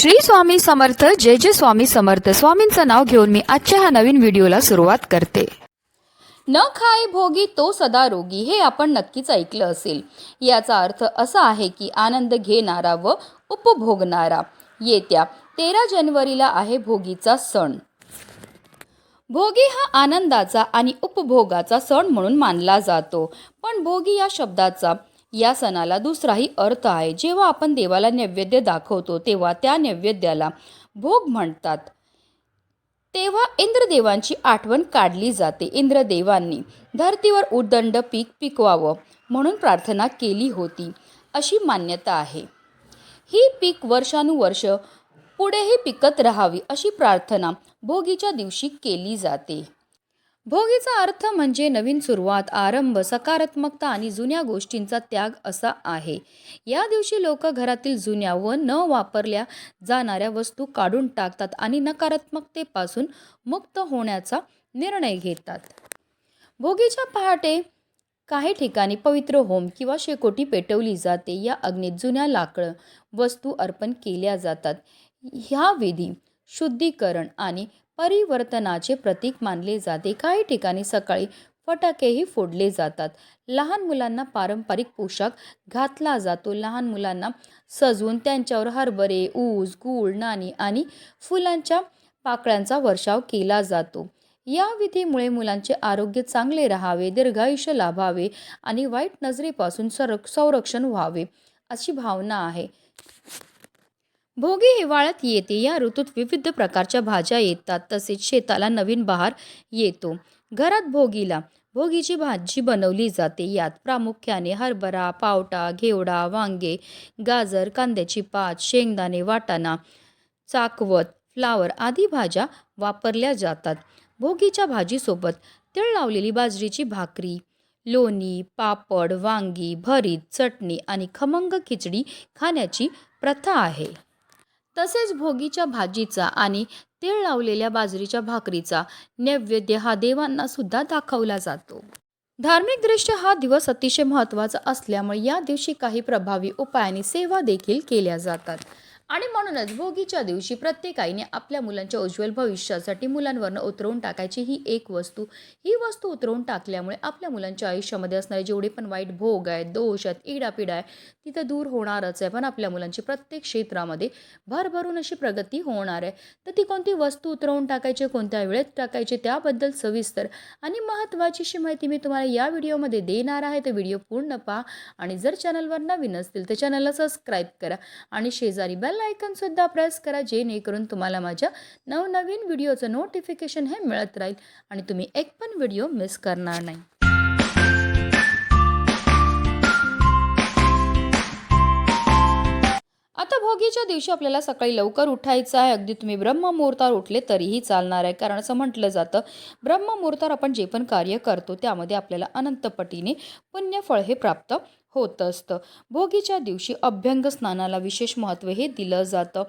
श्री स्वामी समर्थ जय जय स्वामी समर्थ. स्वामींचं नाव घेऊन मी आजच्या ह्या नवीन व्हिडिओला सुरुवात करते. न खाय भोगी तो सदा रोगी हे आपण नक्कीच ऐकलं असेल. याचा अर्थ असा आहे की आनंद घेणारा व उपभोगणारा. येत्या तेरा जानेवारीला आहे भोगीचा सण. भोगी हा आनंदाचा आणि उपभोगाचा सण म्हणून मानला जातो. पण भोगी या शब्दाचा या सणाला दुसराही अर्थ आहे. जेव्हा आपण देवाला नैवेद्य दाखवतो तेव्हा त्या नैवेद्याला भोग म्हणतात. तेव्हा इंद्रदेवांची आठवण काढली जाते. इंद्रदेवांनी धरतीवर उदंड पीक पिकवावं म्हणून प्रार्थना केली होती अशी मान्यता आहे. ही पीक वर्षानुवर्ष पुढेही पिकत राहावी अशी प्रार्थना भोगीच्या दिवशी केली जाते. भोगीचा अर्थ म्हणजे नवीन सुरुवात आरंभ सकारात्मकता आणि जुन्या गोष्टींचा त्याग असा आहे. या दिवशी लोक घरातील जुन्या व न वापरल्या जाणाऱ्या वस्तू काढून टाकतात आणि नकारात्मकतेपासून मुक्त होण्याचा निर्णय घेतात. भोगीच्या पहाटे काही ठिकाणी पवित्र होम किंवा शेकोटी पेटवली जाते. या अग्नीत जुन्या लाकडं वस्तू अर्पण केल्या जातात. ह्या विधी शुद्धीकरण आणि परिवर्तनाचे प्रतीक मानले जाते. काही ठिकाणी सकाळी फटाकेही फोडले जातात. लहान मुलांना पारंपरिक पोशाख घातला जातो. लहान मुलांना सजवून त्यांच्यावर हरभरे ऊस गूळ नाणी आणि फुलांच्या पाकळ्यांचा वर्षाव केला जातो. या विधीमुळे मुलांचे आरोग्य चांगले राहावे दीर्घायुष्य लाभावे आणि वाईट नजरेपासून संरक्षण व्हावे अशी भावना आहे. भोगी हिवाळ्यात येते. या ऋतूत विविध प्रकारच्या भाज्या येतात. तसेच शेताला नवीन बहार येतो. घरात भोगीला भोगीची भाजी बनवली जाते. यात प्रामुख्याने हरभरा पावटा घेवडा वांगे गाजर कांद्याची पात शेंगदाणे वाटाणा चाकवत फ्लावर आदी भाज्या वापरल्या जातात. भोगीच्या भाजीसोबत तिळ लावलेली बाजरीची भाकरी लोणी पापड वांगी भरीत चटणी आणि खमंग खिचडी खाण्याची प्रथा आहे. तसेच भोगीच्या भाजीचा आणि तीळ लावलेल्या बाजरीच्या भाकरीचा नैवेद्य हा देवांना सुद्धा दाखवला जातो. धार्मिकदृष्ट्या हा दिवस अतिशय महत्त्वाचा असल्यामुळे या दिवशी काही प्रभावी उपाय आणि सेवा देखील केल्या जातात. आणि म्हणूनच भोगीच्या दिवशी प्रत्येक आईने आपल्या मुलांच्या उज्ज्वल भविष्यासाठी मुलांवरनं उतरवून टाकायची ही एक वस्तू. ही वस्तू उतरवून टाकल्यामुळे आपल्या मुलांच्या आयुष्यामध्ये असणारे जेवढे पण वाईट भोग आहेत दोष आहेत इडापिडा आहे तिथं दूर होणारच आहे. पण आपल्या मुलांची प्रत्येक क्षेत्रामध्ये भरभरून अशी प्रगती होणार आहे. तर ती कोणती वस्तू उतरवून टाकायची कोणत्या वेळेत टाकायची त्याबद्दल सविस्तर आणि महत्त्वाची अशी माहिती मी तुम्हाला या व्हिडिओमध्ये देणार आहे. तर व्हिडिओ पूर्ण पहा आणि जर चॅनलवर नवीन असतील तर चॅनलला सबस्क्राईब करा आणि शेजारी बेल आयकनसुद्धा प्रेस करा जेणेकरून तुम्हाला माझ्या नवनवीन व्हिडिओचं नोटिफिकेशन हे मिळत राहील आणि तुम्ही एक पण व्हिडिओ मिस करणार नाही. आता भोगीच्या दिवशी आपल्याला सकाळी लवकर उठायचं आहे. अगदी तुम्ही ब्रह्ममुहूर्तावर उठले तरीही चालणार आहे. कारण असं म्हटलं जातं ब्रह्ममुहूर्तावर आपण जे पण कार्य करतो त्यामध्ये आपल्याला अनंतपटीने पुण्यफळ हे प्राप्त होत असतं. भोगीच्या दिवशी अभ्यंग स्नानाला विशेष महत्त्व हे दिलं जातं.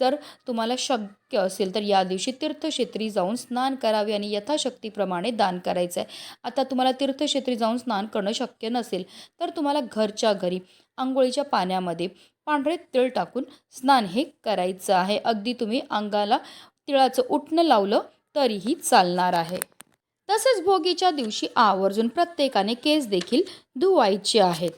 जर तुम्हाला शक्य असेल तर या दिवशी तीर्थक्षेत्री जाऊन स्नान करावे आणि यथाशक्तीप्रमाणे दान करायचं आहे. आता तुम्हाला तीर्थक्षेत्री जाऊन स्नान करणं शक्य नसेल तर तुम्हाला घरच्या घरी आंघोळीच्या पाण्यामध्ये पांढरे तिळ टाकून स्नान हे करायचं आहे. अगदी तुम्ही अंगाला तिळाचं उठणं लावलं तरीही चालणार आहे. तसेच भोगीच्या दिवशी आवर्जून प्रत्येकाने केस देखील धुवायचे आहेत.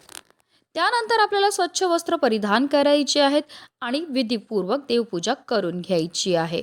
त्यानंतर आपल्याला स्वच्छ वस्त्र परिधान करायचे आहेत आणि विधीपूर्वक देवपूजा करून घ्यायची आहे.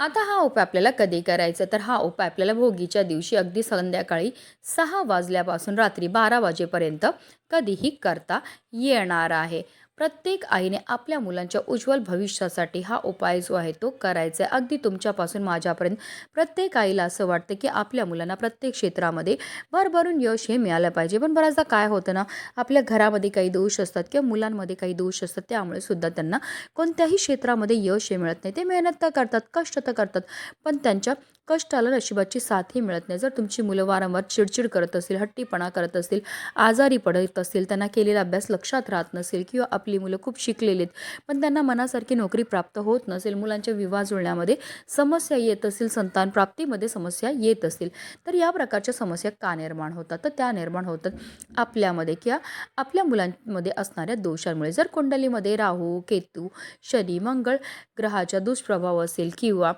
आता हा उपाय आपल्याला कधी करायचा? तर हा उपाय आपल्याला भोगीच्या दिवशी अगदी संध्याकाळी सहा वाजल्यापासून रात्री बारा वाजेपर्यंत कधीही करता येणार आहे. प्रत्येक आईने आपल्या मुलांच्या उज्ज्वल भविष्यासाठी हा उपाय जो आहे तो करायचा आहे. अगदी तुमच्यापासून माझ्यापर्यंत प्रत्येक आईला असं वाटतं की आपल्या मुलांना प्रत्येक क्षेत्रामध्ये भरभरून यश हे मिळालं पाहिजे. पण बऱ्याचदा काय होतं ना आपल्या घरामध्ये काही दोष असतात किंवा मुलांमध्ये काही दोष असतात त्यामुळे सुद्धा त्यांना कोणत्याही क्षेत्रामध्ये यश हे मिळत नाही. ते मेहनत तर करतात कष्ट तर करतात पण त्यांच्या कष्टाला नशिबाची साथही मिळत नाही. जर तुमची मुलं वारंवार चिडचिड करत असतील हट्टीपणा करत असतील आजारी पडत असतील त्यांना केलेला अभ्यास लक्षात राहत नसेल किंवा आपली मुलं खूप शिकलेली आहेत पण त्यांना मनासारखी नोकरी प्राप्त होत नसेल मुलांच्या विवाह जुळण्यामध्ये समस्या येत असतील संतान प्राप्तीमध्ये समस्या येत असतील तर या प्रकारच्या समस्या का निर्माण होतात? तर त्या निर्माण होतात आपल्यामध्ये किंवा आपल्या मुलांमध्ये असणाऱ्या दोषांमुळे. जर कुंडलीमध्ये राहू केतू शनी मंगळ ग्रहाचा दुष्प्रभाव असेल किंवा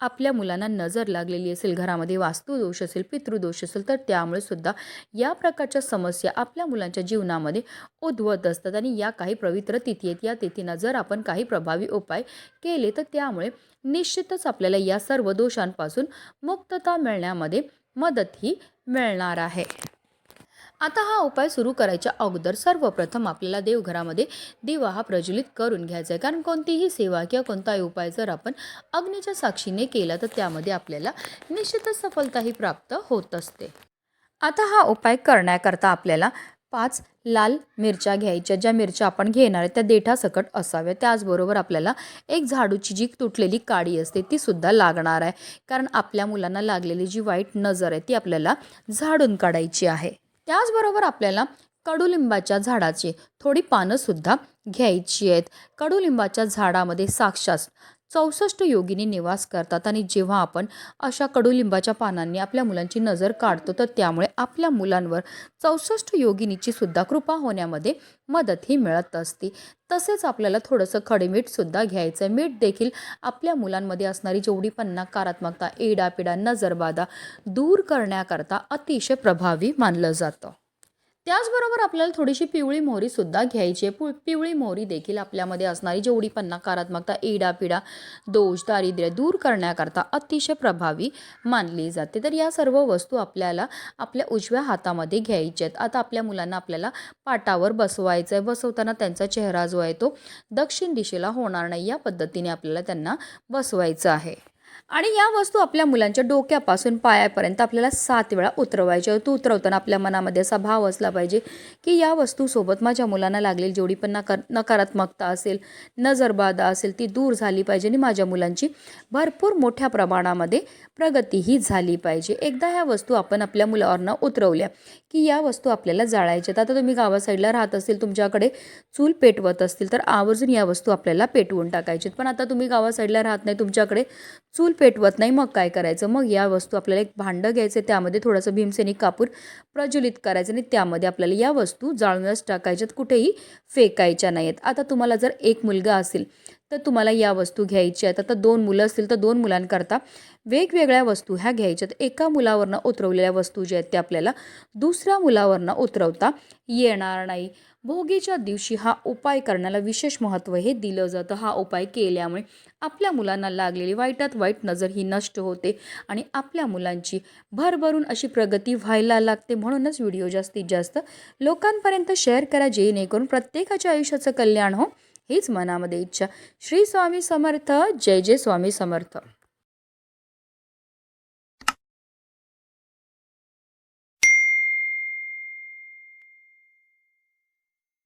आपल्या मुलांना नजर लागलेली असेल घरामध्ये वास्तुदोष असेल पितृदोष असेल तर त्यामुळे सुद्धा या प्रकारच्या समस्या आपल्या मुलांच्या जीवनामध्ये उद्भवत असतात आणि या काही पवित्र तिथी आहेत. या तिथींना जर आपण काही प्रभावी उपाय केले तर त्यामुळे निश्चितच आपल्याला या सर्व दोषांपासून मुक्तता मिळण्यामध्ये मदतही मिळणार आहे. आता हा उपाय सुरू करायच्या अगोदर सर्वप्रथम आपल्याला देवघरामध्ये दिवा हा प्रज्वलित करून घ्यायचा आहे. कारण कोणतीही सेवा किंवा कोणताही उपाय जर आपण अग्नीच्या साक्षीने केला तर त्यामध्ये आपल्याला निश्चितच सफलताही प्राप्त होत असते. आता हा उपाय करण्याकरता आपल्याला पाच लाल मिरच्या घ्यायच्या. ज्या मिरच्या आपण घेणार आहे त्या देठासकट असाव्या त्याचबरोबर आपल्याला एक झाडूची जी तुटलेली काडी असते ती सुद्धा लागणार आहे. कारण आपल्या मुलांना लागलेली जी वाईट नजर आहे ती आपल्याला झाडून काढायची आहे. त्याचबरोबर आपल्याला कडुलिंबाच्या झाडाची थोडी पानंसुद्धा घ्यायची आहेत. कडुलिंबाच्या झाडामध्ये साक्षात चौसष्ट योगिनी निवास करतात आणि जेव्हा आपण अशा कडुलिंबाच्या पानांनी आपल्या मुलांची नजर काढतो तर त्यामुळे आपल्या मुलांवर चौसष्ट योगिनीची सुद्धा कृपा होण्यामध्ये मदत ही मिळत असते. तसेच आपल्याला थोडंसं खडे मीठसुद्धा घ्यायचं आहे मीठ देखील आपल्या मुलांमध्ये असणारी जेवढी पण नकारात्मकता एडापिडा नजरबाधा दूर करण्याकरता अतिशय प्रभावी मानलं जातं. त्याचबरोबर आपल्याला थोडीशी पिवळी मोहरीसुद्धा घ्यायची आहे. पु पिवळी मोहरी देखील आपल्यामध्ये असणारी जेवढी पण नकारात्मकता इडापिडा दोष दारिद्र्य दूर करण्याकरता अतिशय प्रभावी मानली जाते. तर या सर्व वस्तू आपल्याला आपल्या उजव्या हातामध्ये घ्यायच्या आहेत. आता आपल्या मुलांना आपल्याला पाटावर बसवायचं आहे. बसवताना त्यांचा चेहरा जो आहे तो दक्षिण दिशेला होणार नाही. या पद्धतीने आपल्याला त्यांना बसवायचं आहे. आणि या वस्तू आपल्या मुलांच्या डोक्यापासून पायापर्यंत आपल्याला सात वेळा उतरवायच्या. तो उतरवताना आपल्या मनामध्ये असा भाव असला पाहिजे की या वस्तूसोबत माझ्या मुलांना लागलेली जेवढी पण नकार नकारात्मकता असेल नजरबाधा असेल ती दूर झाली पाहिजे आणि माझ्या मुलांची भरपूर मोठ्या प्रमाणामध्ये प्रगतीही झाली पाहिजे. एकदा ह्या वस्तू आपण आपल्या मुलावरनं उतरवल्या की या वस्तू आपल्याला जाळायच्यात आता तुम्ही गावा साईडला राहत असेल तुमच्याकडे चूल पेटवत असतील तर आवर्जून या वस्तू आपल्याला पेटवून टाकायच्यात पण आता तुम्ही गावा साईडला राहत नाही तुमच्याकडे चूल पेटवत नाही मग काय करायचं? मग या वस्तू आपल्याला एक भांडं घ्यायचं त्यामध्ये थोडंसं भीमसेनी कापूर प्रज्वलित करायचं आणि त्यामध्ये आपल्याला या वस्तू जाळूनच टाकायच्यात कुठेही फेकायच्या नाही आहेत आता तुम्हाला जर एक मुलगा असेल तर तुम्हाला या वस्तू घ्यायच्या आहेत. आता दोन मुलं असतील तर दोन मुलांकरता वेगवेगळ्या वस्तू ह्या घ्यायच्यात. एका मुलावरनं उतरवलेल्या वस्तू ज्या आहेत त्या आपल्याला दुसऱ्या मुलावरनं उतरवता येणार नाही. भोगीच्या दिवशी हा उपाय करण्याला विशेष महत्त्व हे दिलं जातं. हा उपाय केल्यामुळे आपल्या मुलांना लागलेली वाईटात वाईट नजर ही नष्ट होते आणि आपल्या मुलांची भरभरून अशी प्रगती व्हायला लागते म्हणूनच व्हिडिओ जास्तीत जास्त लोकांपर्यंत शेअर करा जेणेकरून प्रत्येकाच्या आयुष्याचं कल्याण हो हीच मनामध्ये इच्छा. श्री स्वामी समर्थ जय जय स्वामी समर्थ.